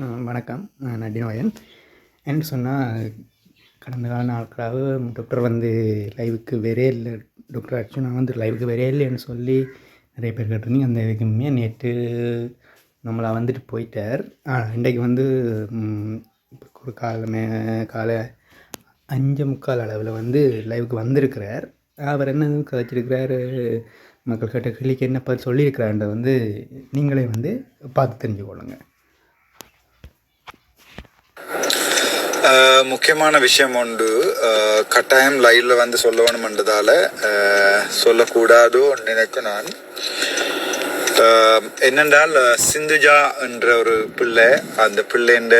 வணக்கம். நான் நடினோயன் என்ன சொன்னால் கடந்த கால நாட்களாக டாக்டர் வந்து லைவுக்கு வரே இல்லை. டாக்டர் நான் வந்து லைவுக்கு வரே இல்லைன்னு சொல்லி நிறைய பேர் கேட்டிருந்தீங்க. அந்த இதுக்குமே நேற்று நம்மளை வந்துட்டு போயிட்டார். இன்றைக்கு வந்து இப்போ ஒரு காலமே காலை அஞ்சு முக்கால் அளவில் வந்து லைவுக்கு வந்திருக்கிறார். அவர் என்ன கதைச்சிருக்கிறாரு மக்கள் கிட்ட கிளிக்கு என்ன பதில் சொல்லியிருக்கிறார்ன்றதை வந்து நீங்களே வந்து பார்த்து தெரிஞ்சுக்கொள்ளுங்க. முக்கியமான விஷயம் உண்டு. கட்டாயம் லைவ்ல வந்து சொல்ல வேணுமென்றதால ஆஹ் சொல்லக்கூடாதோ நினைக்க நான் என்னென்றால் சிந்துஜா என்ற ஒரு பிள்ளை அந்த பிள்ளைன்ற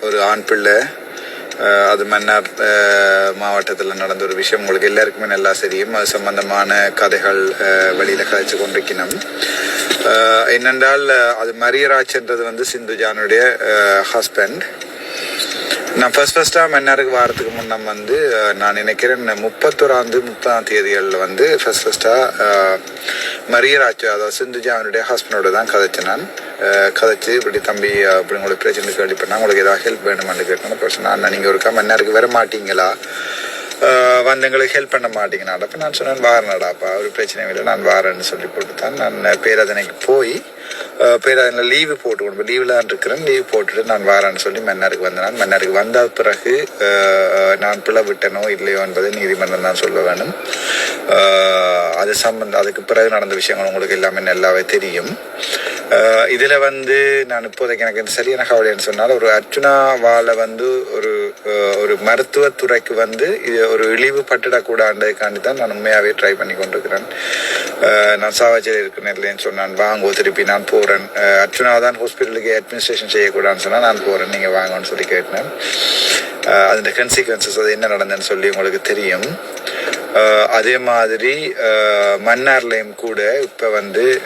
ஒரு ஆண் பிள்ளை அது மன்னார் மாவட்டத்தில் நடந்த ஒரு விஷயம். உங்களுக்கு எல்லாருக்குமே நல்லா தெரியும். அது சம்பந்தமான கதைகள் வெளியில் கழிச்சு கொண்டிருக்கணும். என்னென்றால் அது அது மரியராஜ்ன்றது வந்து சிந்துஜானுடைய ஹஸ்பண்ட் நான் ஃபர்ஸ்ட் ஃபர்ஸ்ட்டாக மன்னருக்கு வாரத்துக்கு முன்னே வந்து நான் நினைக்கிறேன் முப்பத்தோராந்து முப்பதாம் தேதிகளில் வந்து ஃபர்ஸ்ட் ஃபர்ஸ்ட்டாக மரியராஜ் அதாவது சிந்துஜா அவனுடைய ஹஸ்பண்டோட தான் கதைச்சேன் நான். கதைச்சு இப்படி தம்பி அப்படி உங்களுக்கு பிரச்சனை கேள்விப்பட்டா உங்களுக்கு ஏதாவது ஹெல்ப் வேணுமான்னு கேட்கணும் பர்சன் நான் நீங்கள் ஒருக்கா மன்னருக்கு வர மாட்டீங்களா? வந்து எங்களுக்கு ஹெல்ப் பண்ண மாட்டீங்கண்ணா அப்போ நான் சொன்னேன் வாரனடாப்பா ஒரு பிரச்சனை இல்லை நான் வாரேன்னு சொல்லி போட்டு தான் நான் பேரதனைக்கு போய் பேர் அதில் லீவு போட்டு கொடுப்போம் லீவில் இருக்கிறேன். லீவ் போட்டுட்டு நான் வரேன்னு சொல்லி மன்னருக்கு வந்தேன் மன்னருக்கு வந்த பிறகு நான் பிள்ளை விட்டனோ இல்லையோ என்பதை நீதிமன்றம் தான் சொல்ல வேணும் அது சம்பந்தம் அதுக்கு பிறகு நடந்த விஷயங்கள் உங்களுக்கு எல்லாமே நல்லாவே தெரியும். இதில் வந்து நான் இப்போதைக்கு எனக்கு இந்த சரியான கவலைன்னு சொன்னால் ஒரு அர்ச்சுனாவால வந்து ஒரு ஒரு மருத்துவத்துறைக்கு வந்து இது ஒரு இழிவு பட்டுடக்கூடாதுக்காண்டி தான் நான் உண்மையாகவே ட்ரை பண்ணி கொண்டிருக்கிறேன். நான் சாவாஜியில் இருக்கிறேன் இல்லைன்னு சொன்னான். வாங்கோ திருப்பி நான் போகிறேன் அர்ஜுனா தான் ஹாஸ்பிட்டலுக்கு அட்மினிஸ்ட்ரேஷன் செய்யக்கூடாதுன்னு சொன்னால் நான் போகிறேன் நீங்கள் வாங்கன்னு சொல்லி கேட்டேன். அஹ், அதோட கன்சிக்வன்சஸ் அது என்ன நடந்ததுன்னு சொல்லி உங்களுக்கு தெரியும். அதே மாதிரி மன்னார்லேயும் மன்னார்லையும் கூட இப்போ வந்து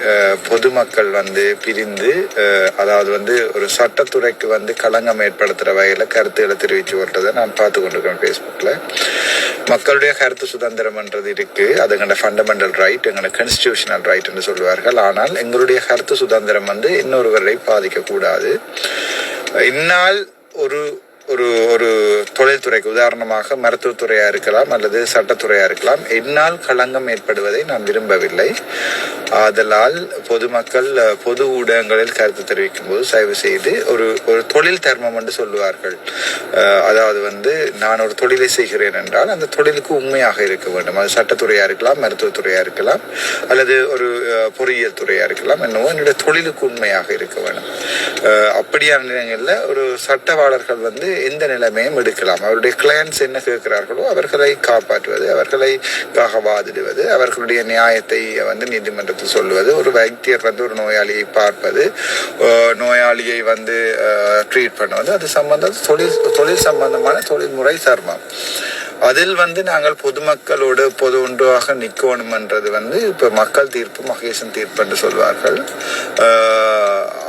பொதுமக்கள் வந்து பிரிந்து அதாவது வந்து ஒரு சட்டத்துறைக்கு வந்து களங்கம் ஏற்படுத்துகிற வகையில் கருத்துக்களை தெரிவித்து வர்றதை நான் பார்த்து கொண்டிருக்கேன் ஃபேஸ்புக்கில் மக்களுடைய கருத்து சுதந்திரம்ன்றது இருக்குது அது எங்களோட ஃபண்டமெண்டல் ரைட் எங்களோட கான்ஸ்டியூஷனல் ரைட் என்று ஆனால் எங்களுடைய கருத்து சுதந்திரம் வந்து இன்னொருவரை பாதிக்கக்கூடாது. இந்நாள் ஒரு ஒரு ஒரு தொழில்துறைக்கு உதாரணமாக மருத்துவத்துறையாக இருக்கலாம் அல்லது சட்டத்துறையாக இருக்கலாம் என்னால் களங்கம் ஏற்படுவதை நான் விரும்பவில்லை. ஆதலால் பொதுமக்கள் பொது ஊடகங்களில் கருத்து தெரிவிக்கும் போது தயவு செய்து ஒரு ஒரு தொழில் தர்மம் என்று சொல்லுவார்கள். அதாவது வந்து நான் ஒரு தொழிலை செய்கிறேன் என்றால் அந்த தொழிலுக்கு உண்மையாக இருக்க வேண்டும். அது சட்டத்துறையாக இருக்கலாம் மருத்துவத்துறையாக இருக்கலாம் அல்லது ஒரு பொறியியல் துறையாக இருக்கலாம் என்னவோ என்னுடைய தொழிலுக்கு உண்மையாக இருக்க வேண்டும். அப்படியான நிலையங்களில் ஒரு சட்டவாளர்கள் வந்து எந்த நிலைமையும் எடுக்கலாம். அவருடைய கிளையன்ஸ் என்ன கேட்கிறார்களோ அவர்களை காப்பாற்றுவது அவர்களை வாதிடுவது அவர்களுடைய நியாயத்தை வந்து நீதிமன்றத்தில் சொல்லுவது ஒரு வைத்தியர் வந்து ஒரு நோயாளியை பார்ப்பது நோயாளியை வந்து ட்ரீட் பண்ணுவது அது சம்பந்தம் தொழில் தொழில் சம்பந்தமான தொழில்முறை சர்மம். அதில் வந்து நாங்கள் பொதுமக்களோடு பொது ஒன்றாக நிற்கணும்ன்றது வந்து இப்போ மக்கள் தீர்ப்பு மகேசன் தீர்ப்பு என்று சொல்வார்கள்.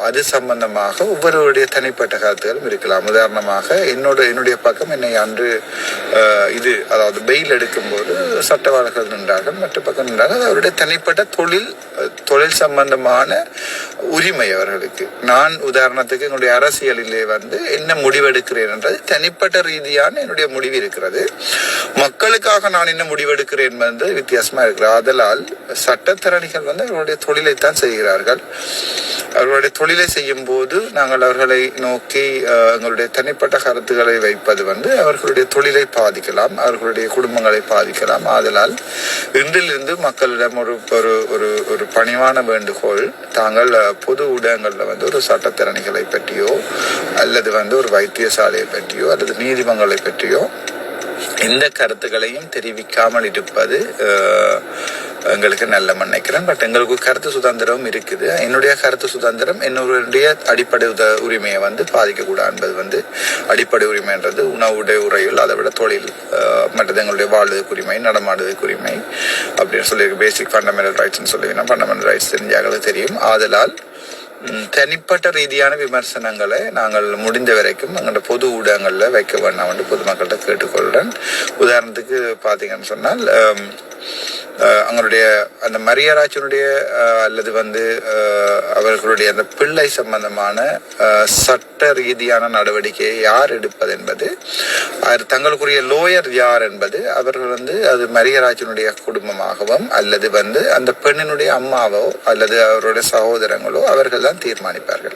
அது சம்பந்தமாக ஒவ்வொருவருடைய தனிப்பட்ட கருத்துகளும் இருக்கலாம். உதாரணமாக என்னோட என்னுடைய பக்கம் என்னை அன்று இது அதாவது பெயில் எடுக்கும்போது சட்டவாளர்கள் நின்றார்கள் மற்ற பக்கம் நின்றார்கள். அவருடைய தனிப்பட்ட தொழில் தொழில் சம்பந்தமான உரிமை அவர்களுக்கு. நான் உதாரணத்துக்கு என்னுடைய அரசியலிலே வந்து என்ன முடிவெடுக்கிறேன் என்றது தனிப்பட்ட ரீதியான என்னுடைய முடிவு இருக்கிறது. மக்களுக்காக நான் என்ன முடிவெடுக்கிறேன் என்பது வித்தியாசமா இருக்கிறது. ஆதலால் சட்டத்திறனிகள் வந்து அவர்களுடைய தொழிலைத்தான் செய்கிறார்கள். அவர்களுடைய தொழிலை செய்யும் போது நாங்கள் அவர்களை நோக்கி எங்களுடைய தனிப்பட்ட கருத்துக்களை வைப்பது வந்து அவர்களுடைய தொழிலை பாதிக்கலாம் அவர்களுடைய குடும்பங்களை பாதிக்கலாம். ஆதலால் இன்றிலிருந்து மக்களிடம் ஒரு ஒரு ஒரு ஒரு பணிவான வேண்டுகோள் தாங்கள் பொது ஊடகங்களில் வந்து ஒரு சட்டத்திறனிகளை பற்றியோ அல்லது வந்து ஒரு வைத்தியசாலையை பற்றியோ அல்லது நீதிமன்றங்களை பற்றியோ எந்த கருத்துக்களையும் தெரிவிக்காமல் இருப்பது எங்களுக்கு நல்ல நினைக்கிறேன் பட் எங்களுக்கு கருத்து சுதந்திரம் இருக்குது. என்னுடைய கருத்து சுதந்திரம் என்னுடைய அடிப்படை உத உரிமையை வந்து பாதிக்கக்கூடாது என்பது வந்து அடிப்படை உரிமைன்றது. உணவுடைய உரையில் அதை விட தொழில் மற்றது எங்களுடைய வாழ்வதற்கு உரிமை நடமாடுவதற்கு உரிமை அப்படின்னு சொல்லி பேசிக் ஃபண்டமெண்டல் ரைட்ஸ்னு சொல்லுவீங்கன்னா ஃபண்டமெண்டல் ரைட்ஸ் தெரிஞ்சாங்களுக்கு தெரியும். ஆதலால் தனிப்பட்ட ரீதியான விமர்சனங்களை நாங்கள் முடிந்த வரைக்கும் எங்களோட பொது ஊடகங்களில் வைக்க வேண்டாம் என்று பொதுமக்கள்கிட்ட கேட்டுக்கொள்கிறேன் உதாரணத்துக்கு பார்த்தீங்கன்னு சொன்னால் அவங்களுடைய அந்த மரியராஜனுடைய அல்லது வந்து அவர்களுடைய அந்த பிள்ளை சம்பந்தமான சட்ட ரீதியான நடவடிக்கையை யார் எடுப்பது என்பது அது தங்களுக்குரிய லோயர் யார் என்பது அவர்கள் வந்து அது மரியராஜனுடைய குடும்பமாகவும் அல்லது வந்து அந்த பெண்ணினுடைய அம்மாவோ அல்லது அவருடைய சகோதரங்களோ அவர்கள் தான் தீர்மானிப்பார்கள்.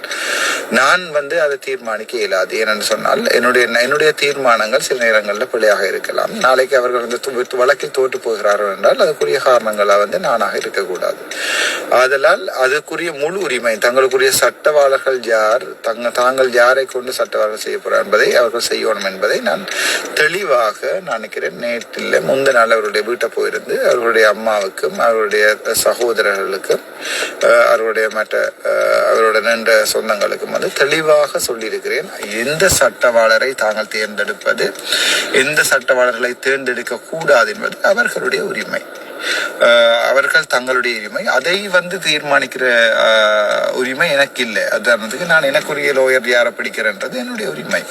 நான் வந்து அதை தீர்மானிக்க இயலாது. ஏனென்று சொன்னால் என்னுடைய என்னுடைய தீர்மானங்கள் சில நேரங்களில் பிள்ளையாக இருக்கலாம். நாளைக்கு அவர்கள் வந்து வழக்கில் தோற்று போகிறார்கள் என்றால் அதுக்குரிய காரணங்களாக வந்து நானாக இருக்கக்கூடாது. ஆதலால் அதுக்குரிய முழு உரிமை தங்களுக்குரிய சட்டவாளர்கள் யார் தங்க தாங்கள் யாரை கொண்டு சட்டவாளர் செய்ய என்பதை அவர்கள் செய்யணும் என்பதை நான் தெளிவாக நினைக்கிறேன். நேற்றில் முந்த நாள் அவருடைய வீட்டை போயிருந்து அவர்களுடைய அம்மாவுக்கும் அவருடைய சகோதரர்களுக்கும் அவருடைய மற்ற அவருடைய அவரோட நின்ற சொந்தங்களுக்கும் வந்து தெளிவாக சொல்லியிருக்கிறேன். எந்த சட்டவாளரை தாங்கள் தேர்ந்தெடுப்பது எந்த சட்டவாளர்களை தேர்ந்தெடுக்க கூடாது என்பது அவர்களுடைய உரிமை. அவர்கள் தங்களுடைய உரிமை. அதை வந்து தீர்மானிக்கிற உரிமை எனக்கு இல்லை உதாரணத்துக்கு நான் எனக்குரிய லோயர் யாரை பிடிக்கிறேன்றது என்னுடைய உரிமை.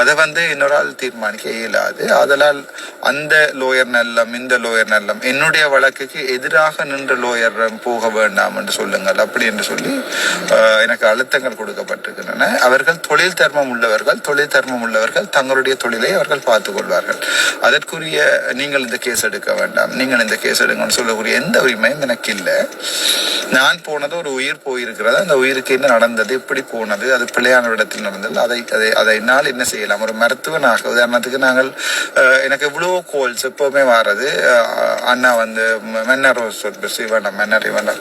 அதை வந்து இன்னொரு ஆள் தீர்மானிக்க இயலாது. அதனால் அந்த லோயர் நல்லம் இந்த லோயர் நல்லம் என்னுடைய வழக்குக்கு எதிராக நின்ற லோயர் போக வேண்டாம் என்று சொல்லுங்கள். அப்படி என்று சொல்லி எனக்கு அழுத்தங்கள் கொடுக்கப்பட்டிருக்கின்றன. அவர்கள் தொழில் தர்மம் உள்ளவர்கள் தொழில் தர்மம் உள்ளவர்கள் தங்களுடைய தொழிலை அவர்கள் பார்த்துக் கொள்வார்கள். அதற்குரிய நீங்கள் இந்த கேஸ் எடுக்க வேண்டாம். நீங்கள் இந்த கேஸ் எடுங்கன்னு சொல்லக்கூடிய எந்த உரிமையும் எனக்கு இல்லை. நான் போனது ஒரு உயிர் போயிருக்கிறது. அந்த உயிருக்கு என்ன நடந்தது? எப்படி போனது? அது பிள்ளையான இடத்தில் நடந்தது. அதை அதை அதை என்னால் என்ன செய்யலாம்? ஒரு மருத்துவனாக உதாரணத்துக்கு நாங்கள் எனக்கு இவ்வளோ கோல்ஸ் எப்போவுமே வாரது அண்ணா வந்து மென்னர் ஹாஸ்பிட்டல் வேண்டாம் மென்னர் வேண்டாம்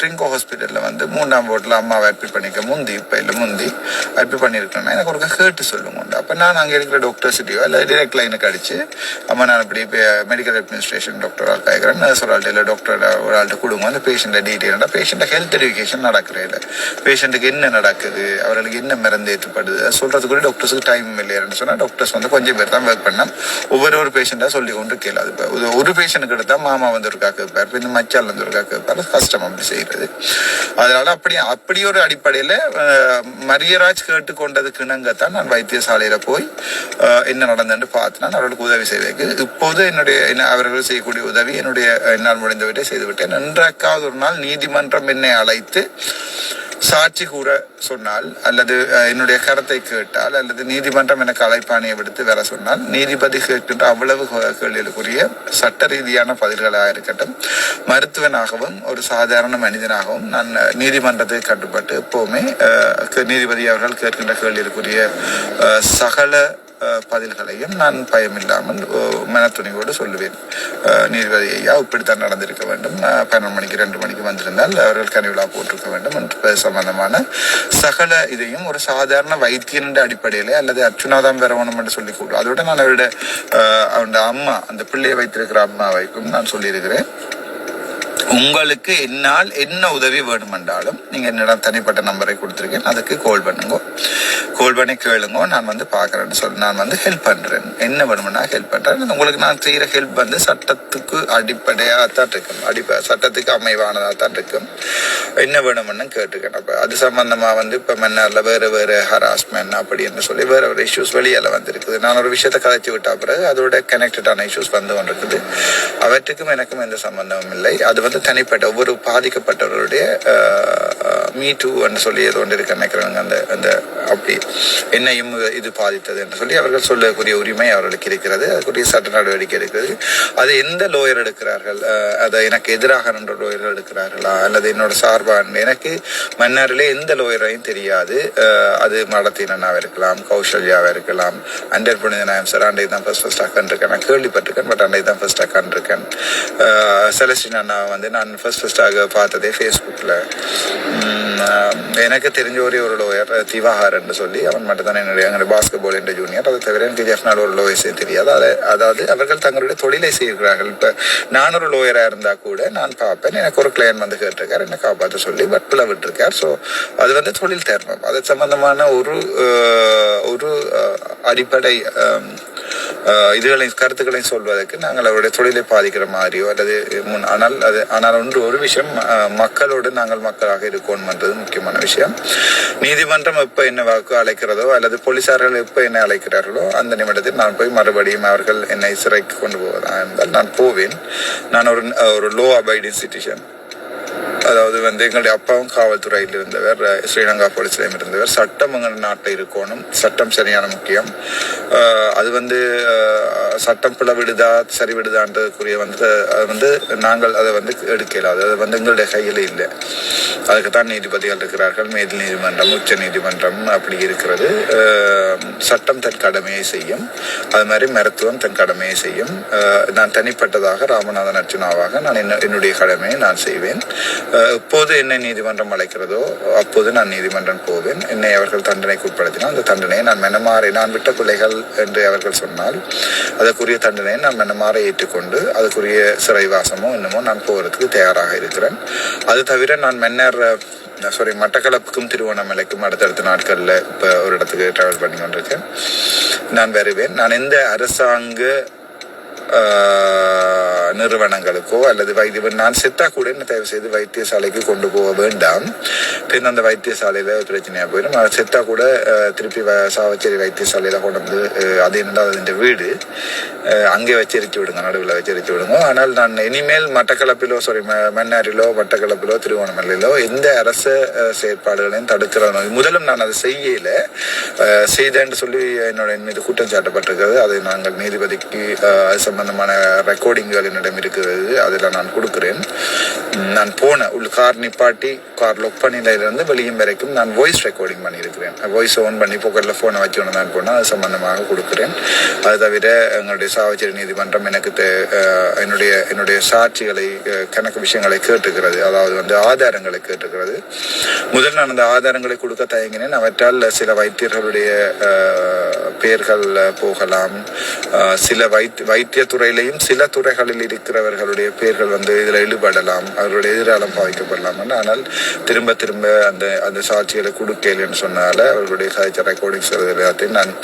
ட்ரிங்கோ ஹாஸ்பிட்டலில் வந்து மூணாம் போட்டில் அம்மாவை அட்மிட் பண்ணிக்க முந்தி இப்போ இல்லை முந்தி அட்மிட் பண்ணியிருக்கேன்னா எனக்கு ஒரு கேட்டு சொல்லுங்க உண்டு. அப்போ நான் அங்கே இருக்கிற டாக்டர்ஸ்கிட்டயோ இல்லை டிரெக்ட் லைனுக்கு அடிச்சு அம்மா நான் இப்படி மெடிக்கல் அட்மினிஸ்ட்ரேஷன் டாக்டராக கேட்குறேன் நர்ஸ் ஆள்கிட்ட இல்லை டாக்டர் ஒரு ஆள்கிட்ட கொடுங்க அந்த பேஷண்ட்டை டீட்டெயில்டா பேஷண்ட்டை ஹெல்த் எஜுகேஷன் நடக்கிறே பேஷண்ட்டுக்கு என்ன நடக்குது அவர்களுக்கு என்ன மருந்து ஏற்றப்படுது அது சொல்கிறதுக்கு கூட டாக்டர்ஸுக்கு டைம் இல்லையான்னு சொன்னால் டாக்டர்ஸ் வந்து கொஞ்சம் பேர் தான் ஒர்க் பண்ணால் ஒவ்வொரு ஒரு பேஷண்ட்டாக சொல்லி கொண்டு கேளாது இப்போ ஒரு- ஒரு பேஷண்ட்டுக்கு எடுத்தால் மாமா வந்து ஒரு காக்கு வைப்பார் இப்போ இந்த மச்சால் வந்து ஒரு காக்கு வைப்பார் கஷ்டம் அப்படி செய்கிறது அதனால அப்படி அப்படி ஒரு அடிப்படையில் மரியராஜ் கேட்டுக்கொண்டதுக்கு இணங்கத்தான் நான் வைத்தியசாலையில் போய் என்ன நடந்ததுன்னு பார்த்து நான் அவர்களுக்கு உதவி செய்வேன் இப்போது என்னுடைய என்ன அவர்கள் செய்யக்கூடிய உதவி. என்னுடைய என்னால் முடிந்தவற்றை செய்துவிட்டேன். நன்றாக்காவது ஒரு நாள் நீதிமன்றம் என்னை அழைத்து சாட்சி கூற சொன்னால் அல்லது என்னுடைய கருத்தை கேட்டால் அல்லது நீதிமன்றம் எனக்கு அழைப்பாணியை விடுத்து வர சொன்னால் நீதிபதி கேட்கின்ற அவ்வளவு கேள்விகளுக்குரிய சட்ட ரீதியான பதில்களாக இருக்கட்டும் மருத்துவனாகவும் ஒரு சாதாரண மனிதனாகவும் நான் நீதிமன்றத்தை கட்டுப்பட்டு எப்போவுமே நீதிபதி அவர்கள் கேட்கின்ற கேள்விகளுக்குரிய சகல பதில்களையும் நான் பயமில்லாமல் மனத்துணிவோடு சொல்லுவேன். நீர்வதி ஐயா இப்படித்தான் நடந்திருக்க வேண்டும். பன்னெண்டு மணிக்கு ரெண்டு மணிக்கு வந்திருந்தால் அவர்கள் கனிவிழா போட்டிருக்க வேண்டும் என்று சம்பந்தமான சகல இதையும் ஒரு சாதாரண வைத்தியன் அடிப்படையில் அடிப்படையிலே அல்லது அர்ச்சுனாதான் வரவணும் என்று சொல்லி கூடும் அதோட நான் அவருடைய அஹ், அவருடைய அம்மா அந்த பிள்ளையை வைத்திருக்கிற அம்மாவைக்கும் நான் சொல்லியிருக்கிறேன். உங்களுக்கு என்னால் என்ன உதவி வேணுமென்றாலும் நீங்கள் என்னிடம் தனிப்பட்ட நம்பரை கொடுத்துருக்கேன். அதுக்கு கால் பண்ணுங்க. கால் பண்ணி கேளுங்க. நான் வந்து பார்க்குறேன்னு சொல்லி நான் வந்து ஹெல்ப் பண்ணுறேன் என்ன வேணுமென்னா ஹெல்ப் பண்ணுறேன் உங்களுக்கு நான் செய்கிற ஹெல்ப் வந்து சட்டத்துக்கு அடிப்படையாக தான் இருக்கும். அடிப்ப சட்டத்துக்கு அமைவானதாக தான் இருக்கும். என்ன வேணுமென்னு கேட்டுக்கேன் அப்போ அது சம்மந்தமாக வந்து இப்போ மன்னாரில் வேறு வேறு ஹராஸ்மெண்ட் அப்படி என்று சொல்லி வேறு வேறு இஷ்யூஸ் வெளியில் வந்திருக்குது. நான் ஒரு விஷயத்தை கதைச்சு விட்டா பிறகு அதோட கனெக்டடான இஷ்யூஸ் வந்து கொண்டிருக்குது. அவற்றுக்கும் எனக்கும் எந்த சம்பந்தமும் இல்லை. அது வந்து தனிப்பட்ட ஒவ்வொரு பாதிக்கப்பட்டவர்களுடைய மீ டூ சொல்லி ஏதோ ஒன்று இருக்க நினைக்கிறாங்க அந்த அந்த அப்படி. என்னையும் இது பாதித்தது என்று சொல்லி அவர்கள் சொல்லக்கூடிய உரிமை அவர்களுக்கு இருக்கிறது அதுக்குரிய சட்ட நடவடிக்கை இருக்கிறது அது எந்த லோயர் எடுக்கிறார்கள்? அதை எனக்கு எதிராக நின்ற லோயர் எடுக்கிறார்களா? அல்லது என்னோட சார்பாக எனக்கு மன்னரிலே எந்த லோயரையும் தெரியாது. அது மடத்தினாக இருக்கலாம் கௌசல்யாவாக இருக்கலாம். அண்டர் புனிதநாயம் சார் அன்றைக்கு தான் ஃபர்ஸ்ட் ஃபர்ஸ்ட் அக்கன்றிருக்கேன் நான் கேள்விப்பட்டிருக்கேன் பட் அண்டை தான் ஃபர்ஸ்ட் அக்கன்றிருக்கேன் செலஸ்டின் அண்ணா வந்து நான் ஃபர்ஸ்ட் ஃபஸ்ட்டாக பார்த்ததே ஃபேஸ்புக்கில் எனக்கு தெரிஞ்ச ஒரே ஒரு லோயர் திவாகர்ன்னு சொல்லி அவன் மட்டும் தான் என்னுடைய எங்களுடைய பாஸ்கெட் பால் என்ற ஜூனியர் அதை தவிர எனக்கு ஜெஃப்னால் ஒரு லோயர்ஸே தெரியாது. அதை அதாவது அவர்கள் தங்களுடைய தொழிலை செய்கிறார்கள். இப்போ நான் ஒரு லோயராக இருந்தால் கூட நான் பார்ப்பேன். எனக்கு ஒரு கிளையன் வந்து கேட்டிருக்கார். என்னை காப்பாற்ற சொல்லி வட்டில் விட்டுருக்கார். ஸோ அது வந்து தொழில் தர்மம். அது சம்பந்தமான ஒரு ஒரு அடிப்படை இதுகளையும் கருத்துக்களையும் சொல்வதற்கு நாங்கள் அவருடைய தொழிலை பாதிக்கிற மாதிரியோ அல்லது முன் ஆனால் அது ஆனால் ஒன்று ஒரு விஷயம் மக்களோடு நாங்கள் மக்களாக இருக்கணும்ன்றது முக்கியமான விஷயம். நீதிமன்றம் எப்போ என்ன வாக்கு அழைக்கிறதோ அல்லது போலீசார்கள் எப்போ என்னை அழைக்கிறார்களோ அந்த நிமிடத்தில் நான் போய் மறுபடியும் அவர்கள் என்னை சிறைக்கு கொண்டு போவதா இருந்தால் நான் போவேன். நான் ஒரு ஒரு லோ அபைடிங் சிட்டிசன் அதாவது வந்து எங்களுடைய அப்பாவும் காவல்துறையில் இருந்தவர் ஸ்ரீலங்கா ஸ்ரீலங்கா நிலையம் இருந்தவர். சட்டம் எங்கள் நாட்டில் இருக்கணும். சட்டம் சரியான முக்கியம். அது வந்து சட்டம் பிள விடுதா சரி விடுதான்றதுக்குரிய வந்து அது வந்து நாங்கள் அதை வந்து எடுக்கல அது வந்து எங்களுடைய கையில் இல்லை. அதுக்கு தான் நீதிபதிகள் இருக்கிறார்கள். மேல் நீதிமன்றம் உச்ச நீதிமன்றம் அப்படி இருக்கிறது. சட்டம் தன் கடமையை செய்யும். அது மாதிரி மருத்துவம் தன் கடமையை செய்யும். நான் தனிப்பட்டதாக ராமநாதன் அர்ஜுனாவாக நான் என்ன- என்னுடைய கடமையை நான் செய்வேன். எப்போது என்னை நீதிமன்றம் அழைக்கிறதோ அப்போது நான் நீதிமன்றம் போவேன். என்னை அவர்கள் தண்டனைக்கு உட்படுத்தினால் அந்த தண்டனையை நான் மெனமாறி நான் விட்ட பிள்ளைகள் என்று அவர்கள் சொன்னால் அதற்குரிய தண்டனையை நான் மெனமாற ஏற்றுக்கொண்டு அதுக்குரிய சிறைவாசமோ இன்னமோ நான் போகிறதுக்கு தயாராக இருக்கிறேன். அது தவிர நான் மென்னர் சாரி மட்டக்களப்புக்கும் திருவண்ணாமலைக்கும் அடுத்தடுத்த நாட்களில் இப்போ ஒரு இடத்துக்கு ட்ராவல் பண்ணி கொண்டிருக்கேன். நான் வருவேன். நான் எந்த அரசாங்க நிறுவனங்களுக்கோ அல்லது வைத்திய நான் செத்தா கூட என்ன தயவு செய்து வைத்தியசாலைக்கு கொண்டு போக வேண்டாம். பின் அந்த வைத்தியசாலையில பிரச்சனையா போயிடும். அது செத்தா கூட திருப்பி வ- சாவச்சேரி வைத்தியசாலையில கொண்டு வந்து அது இருந்தால் அதுன்ற வீடு. அங்கே வச்சு விடுங்க நடுவில் வச்சு விடுங்க. ஆனால் நான் இனிமேல் மட்டக்களப்பிலோ சாரி மன்னாரிலோ மட்டக்களப்பிலோ திருவோணமலையிலோ எந்த அரச செயற்பாடுகளையும் தடுக்கிற முதலும் நான் அதை செய்யல. செய்தேன்னு சொல்லி என்னோட என் மீது குற்றம் சாட்டப்பட்டிருக்கிறது. அதை நாங்கள் நீதிபதிக்கு சம்பந்தமான ரெக்கார்டிங்குகள் என்னிடம் இருக்கிறது. அதில் நான் கொடுக்குறேன். நான் போன உள் கார் நிப்பாட்டி கார் லொக் பண்ணிலிருந்து வெளியும் வரைக்கும் நான் வாய்ஸ் ரெக்கார்டிங் பண்ணியிருக்கிறேன். வாய்ஸ் ஓன் பண்ணி பொக்கெட்டில் ஃபோனை வச்சு ஒன்று தான் போனால் அது சம்பந்தமாக கொடுக்குறேன். அது தவிர எங்களுடைய சாவச்சேரி நீதிமன்றம் எனக்கு என்னுடைய என்னுடைய சாட்சிகளை கணக்கு விஷயங்களை கேட்டுக்கிறது. அதாவது வந்து ஆதாரங்களை கேட்டுக்கிறது. முதல் நான் அந்த ஆதாரங்களை கொடுக்க தயங்கினேன். அவற்றால் சில வைத்தியர்களுடைய பெயர்கள் போகலாம். சில வைத் வைத்திய துறையிலையும் சில துறைகளில் இருக்கிறவர்களுடைய பெயர்கள் வந்து இதில் இழுபடலாம் அவர்களுடைய எதிராலம் பாதிக்கப்படலாம் ஆனால் திரும்ப திரும்ப அந்த அந்த சாட்சிகளை கொடுக்கலன்னு சொன்னால அவர்களுடைய சாட்சி ரெக்கார்டிங்ஸ் எல்லாத்தையும் நான்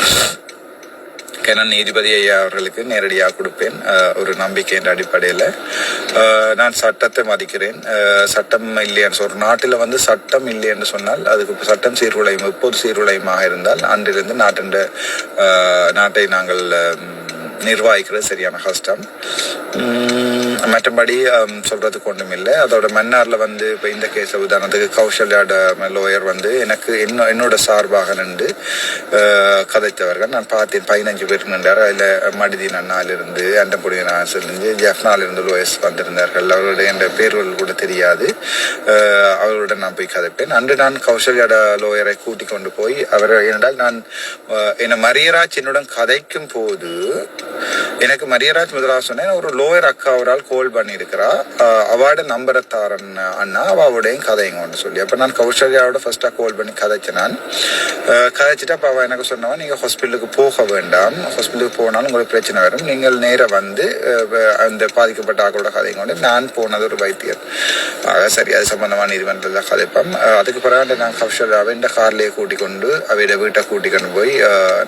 ஏன்னா நீதிபதி ஐயா அவர்களுக்கு நேரடியாக கொடுப்பேன். ஒரு நம்பிக்கையின் அடிப்படையில். நான் சட்டத்தை மதிக்கிறேன். சட்டம் இல்லைன்னு ஒரு நாட்டில் வந்து சட்டம் இல்லைன்னு சொன்னால் அதுக்கு சட்டம் சீர்குலையும் எப்போது சீர்குலையுமாக இருந்தால் அன்றிலிருந்து நாட்டின் நாட்டை நாங்கள் நிர்வாகிக்கிறது சரியான கஷ்டம். மற்றபடி சொல்கிறதுக்கு சொல்றதுக்கு ஒன்றும் இல்லை. அதோட மன்னார்ல வந்து இப்போ இந்த கேஸ் உதாரணத்துக்கு கௌசல்யாட லோயர் வந்து எனக்கு என்ன என்னோட சார்பாக நின்று கதைத்தவர்கள். நான் பார்த்தேன் பதினஞ்சு பேர் நின்றார். அதில் மடிதி அண்ணாலிருந்து அண்டம்புடி நாசிலிருந்து ஜெஃப்னாலிருந்து லோயர்ஸ் வந்திருந்தார்கள். அவருடைய என்ற பேர்கள் கூட தெரியாது. அவரோட நான் போய் கதைப்பேன். அன்று நான் கௌசல்யாட லோயரை கூட்டி கொண்டு போய் அவர் ஏனென்றால் நான் என்னை மரியராஜ் என்னுடன் கதைக்கும் போது எனக்கு மரியராஜ் முதலாக சொன்னேன் ஒரு லோயர் அக்கா அவரால் கோல் பண்ணியிருக்கிறா. அவார்டு அவாட தாரன் அண்ணா அவாவுடையும் கதைங்கன்னு சொல்லி. அப்போ நான் கௌசல்யாவோட ஃபர்ஸ்ட்டாக கோல் பண்ணி கதைச்சேன் நான். கதைச்சிட்டு அப்போ அவள் எனக்கு சொன்னவன் நீங்கள் ஹாஸ்பிட்டலுக்கு போக வேண்டாம். ஹாஸ்பிட்டலுக்கு போனாலும் உங்களுக்கு பிரச்சனை வரும். நீங்கள் நேராக வந்து அந்த பாதிக்கப்பட்ட ஆக்களோட கதைங்கொண்டு நான் போனது ஒரு வைத்தியர். ஆக சரி அது சம்பந்தமான நீதிமன்றத்தில் தான் அஹ், அதுக்கு பிறகு நான் கௌஷல்யாவை இந்த கார்லேயே கூட்டிக் கொண்டு அவையோட வீட்டை கூட்டிக் கொண்டு போய்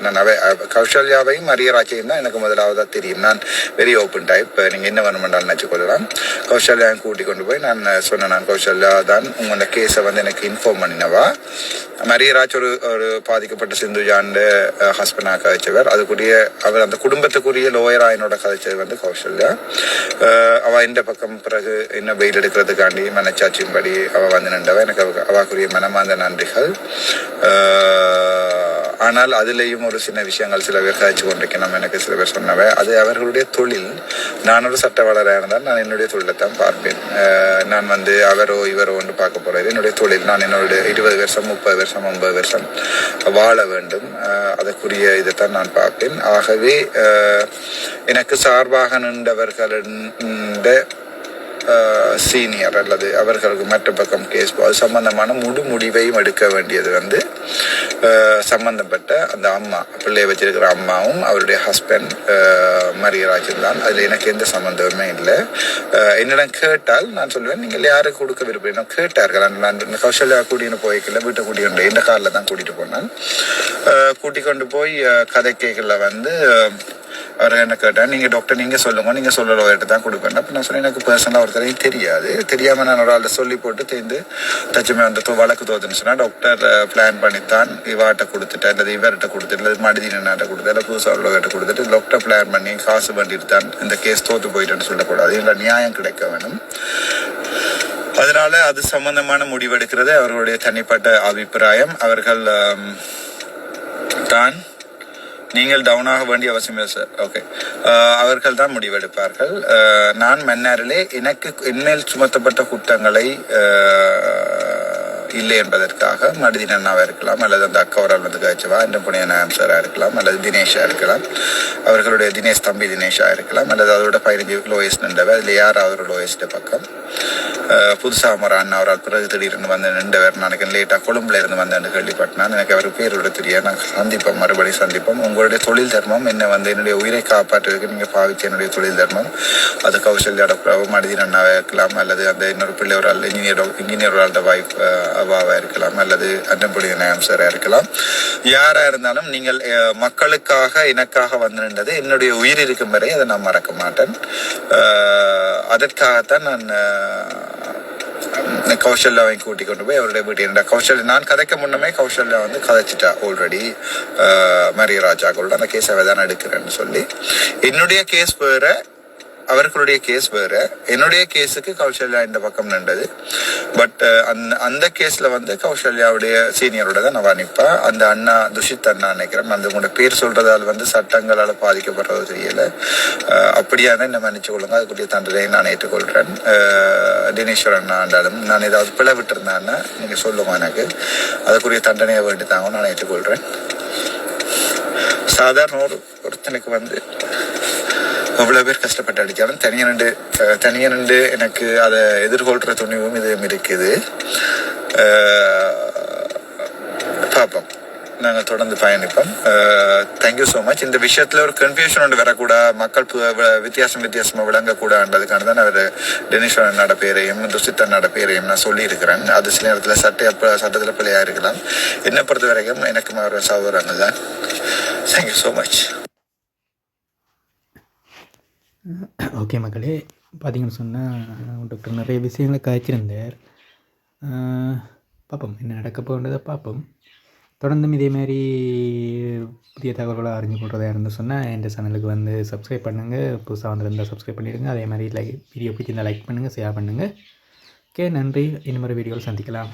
நான் அவை அவ- கௌசல்யாவையும் மரியராஜையும் தான் எனக்கு முதலாவதாக தெரியும். நான் வெரி ஓப்பன் டைப் நீங்கள் என்ன வேணுமென்றாலும் நினச்சிக்கொள்ளலாம் கௌஷல்யா கூட்டி கொண்டு போய் நான் சொன்னேன். நான் கௌஷல்யா தான் உங்களோட கேஸை வந்து எனக்கு இன்ஃபார்ம் பண்ணினவா? மரியராஜ் ஒரு ஒரு பாதிக்கப்பட்ட சிந்துஜாண்ட ஹஸ்பண்டாக கதைச்சவர். அதுக்குரிய அவர் அந்த குடும்பத்துக்குரிய லோயரா என்னோட கதைச்சது வந்து கௌஷல்யா அவள் அவ இந்த பக்கம் பிறகு என்ன வெயில் எடுக்கிறதுக்காண்டி மனச்சாட்சியின்படி அவ வந்து நின்றவ. எனக்கு அவ- அவாக்குரிய மனமார்ந்த நன்றிகள். ஆனால் அதுலேயும் ஒரு சின்ன விஷயங்கள் சில பேர் காய்ச்சி கொண்டிருக்கணும் எனக்கு சில பேர் சொன்னவை. அது அவர்களுடைய தொழில். நான் ஒரு சட்டவாளராக இருந்தால் நான் என்னுடைய தொழிலை தான் பார்ப்பேன். நான் வந்து அவரோ இவரோ ஒன்று பார்க்க போகிறது என்னுடைய தொழில். நான் என்னுடைய இருபது வருஷம் முப்பது வருஷம் ஐம்பது வருஷம் வாழ வேண்டும். அதற்குரிய இதைத்தான் நான் பார்ப்பேன். ஆகவே எனக்கு சார்பாக நின்றவர்களின் சீனியர் அல்லது அவர்களுக்கு மற்ற பக்கம் கேஸ் அது சம்பந்தமான முழு முடிவையும் எடுக்க வேண்டியது வந்து சம்பந்தப்பட்ட அந்த அம்மா பிள்ளையை வச்சிருக்கிற அம்மாவும் அவருடைய ஹஸ்பண்ட் மரியராஜன் தான். அதில் எனக்கு எந்த சம்மந்தமுமே இல்லை. என்னிடம் கேட்டால் நான் சொல்லுவேன் நீங்கள் யாருக்கு கொடுக்க விரும்புகிறீங்க கேட்டார்கள். நான் நான் கௌசல்யா கூட்டின்னு போய்க்கல வீட்டை கூட்டிகிட்டு இந்த காரில் தான் கூட்டிகிட்டு போனேன். கூட்டிக் கொண்டு போய் கதை கேட்கல வந்து அவர் என்ன கேட்டார் நீங்கள் டாக்டர் நீங்கள் சொல்லுங்க நீங்கள் சொல்லலோகர்கிட்ட தான் கொடுப்பேன் அப்போ நான் சொன்னேன் எனக்கு பர்சனலாக ஒருத்தரையும் தெரியாது. தெரியாமல் நான் ஒரு ஆள்கிட்ட சொல்லி போட்டு தேர்ந்து தச்சுமே வந்து வழக்கு தோதுன்னு சொன்னால் டாக்டர் பிளான் பண்ணித்தான் இவாட்ட கொடுத்துட்டேன் அல்லது இவர்கிட்ட கொடுத்துட்டு அல்லது மடிதீனாட்ட கொடுத்து இல்லை புதுசாக உள்ளவர்கிட்ட கொடுத்துட்டு டாக்டர் பிளான் பண்ணி காசு பண்ணிட்டு தான் இந்த கேஸ் தோற்று போயிட்டேன்னு சொல்லக்கூடாது. இல்லை நியாயம் கிடைக்க வேணும். அதனால அது சம்பந்தமான முடிவெடுக்கிறது அவர்களுடைய தனிப்பட்ட அபிப்பிராயம். அவர்கள் தான் நீங்கள் டவுன் ஆக வேண்டிய அவசியம் இல்லை சார் ஓகே அவர்கள் தான் முடிவெடுப்பார்கள். நான் மன்னாரிலே எனக்கு என்மேல் சுமத்தப்பட்ட குற்றங்களை இல்லை என்பதற்காக மடிதின் அண்ணாவாக இருக்கலாம் அல்லது அந்த அக்கவரால் வந்து காய்ச்சவா இந்த புனிய நாயம் சாராக இருக்கலாம் அல்லது தினேஷாக இருக்கலாம் அவர்களுடைய தினேஷ் தம்பி தினேஷாக இருக்கலாம் அல்லது அதோட பதினஞ்சு லோயஸ்ட் நின்றவை அதில் யார் அவரோட லோயஸ்ட் பக்கம்? புதுசாக புதுசா மர அண்ணா அவரால் பிறகு திடீர்னு வந்து நின்றவர் நான் லேட்டாக கொழும்புல இருந்து வந்தேன்னு கேள்விப்பட்டேன். எனக்கு அவர் பேரோட தெரியாது. நாங்கள் சந்திப்போம் மறுபடியும் சந்திப்போம். உங்களுடைய தொழில் தர்மம் என்ன வந்து என்னுடைய உயிரை காப்பாற்றுவதற்கு நீங்கள் பாவிச்ச என்னுடைய தொழில் தர்மம்? அது கௌசல்யாட பிரபு மனிதன் அண்ணாவாக இருக்கலாம் அல்லது அந்த இன்னொரு பிள்ளை ஒரு ஆள் இன்ஜினியர் இன்ஜினியர் ஒரு ஆள்கிட்ட அவாவாக இருக்கலாம் அல்லது அன்னபுடி நாயம் சாராக இருக்கலாம். யாராக இருந்தாலும் நீங்கள் மக்களுக்காக எனக்காக வந்து நின்றது என்னுடைய உயிர் இருக்கும் வரை அதை நான் மறக்க மாட்டேன். அதற்காகத்தான் நான் அஹ், கூட்டி கொண்டு போய் அவருடைய வீட்டு கௌஷல்யா நான் கதைக்க முன்னமே கௌஷல்யா வந்து கதைச்சிட்டா ஆல்ரெடி மரிய ராஜாக்களோட அந்த கேஸை தான் எடுக்கிறேன்னு சொல்லி. என்னுடைய கேஸ் வேற அவர்களுடைய கேஸ் வேற. என்னுடைய கேஸுக்கு கௌசல்யா இந்த பக்கம் நின்றது. பட் அந்த அந்த கேஸ்ல வந்து கௌசல்யாவுடைய சீனியரோட தான் நான் நிற்பேன் அந்த அண்ணா துஷித் அண்ணா நினைக்கிறேன். அந்த உங்களோட பேர் சொல்றதால் வந்து சட்டங்களால் பாதிக்கப்படுறது தெரியல. அப்படியான என்ன மன்னிச்சு கொள்ளுங்க. அதுக்குரிய தண்டனை நான் ஏற்றுக்கொள்கிறேன் தினேஸ்வர் அண்ணா ஆண்டாலும் நான் ஏதாவது பிழை விட்டுருந்தேன்னா நீங்க சொல்லுங்க எனக்கு. அதுக்குரிய தண்டனையை வேண்டி தாங்க நான் ஏற்றுக்கொள்கிறேன் சாதாரண ஒரு ஒருத்தனுக்கு வந்து அவ்வளோ பேர் கஷ்டப்பட்டு அடித்தாலும் தனியாக நின்று தனியாக நின்று எனக்கு அதை எதிர்கொள்கிற துணிவும் இதுவும் இருக்குது. பார்ப்போம் நாங்கள் தொடர்ந்து பயணிப்போம். தேங்க்யூ ஸோ மச் இந்த விஷயத்தில் ஒரு கன்ஃபியூஷன் ஒன்று வரக்கூடாது மக்கள் பு- வித்தியாசம் வித்தியாசமாக விளங்கக்கூடாதுன்றதுக்கான தான் அவர் டெனிஸ்வரன் அண்ணாட பேரையும் துஷித் அண்ணாட பேரையும் நான் சொல்லியிருக்கிறேன். அது சில நேரத்தில் சட்ட சட்டத்தில் பிள்ளையாக இருக்கலாம். என்னை பொறுத்த வரைக்கும் எனக்கு அவர் சகோதரங்கள் தான். தேங்க்யூ ஸோ மச் ஓகே மக்களே பார்த்தீங்கன்னு சொன்னால் டாக்டர் நிறைய விஷயங்களை காய்ச்சிருந்தார். பார்ப்போம் என்ன நடக்க போகின்றதை பார்ப்போம் தொடர்ந்தும் இதே மாதிரி புதிய தகவல்களை அறிஞ்சு கொள்றதா இருந்து சொன்னால் என் சேனலுக்கு வந்து சப்ஸ்கிரைப் பண்ணுங்கள் புதுசாக வந்திருந்தால் சப்ஸ்கிரைப் பண்ணிவிடுங்க அதே மாதிரி லைக் வீடியோ பிடிச்சிருந்தால் லைக் பண்ணுங்கள் ஷேர் பண்ணுங்கள் ஓகே நன்றி. இன்னொரு வீடியோவில் சந்திக்கலாம்.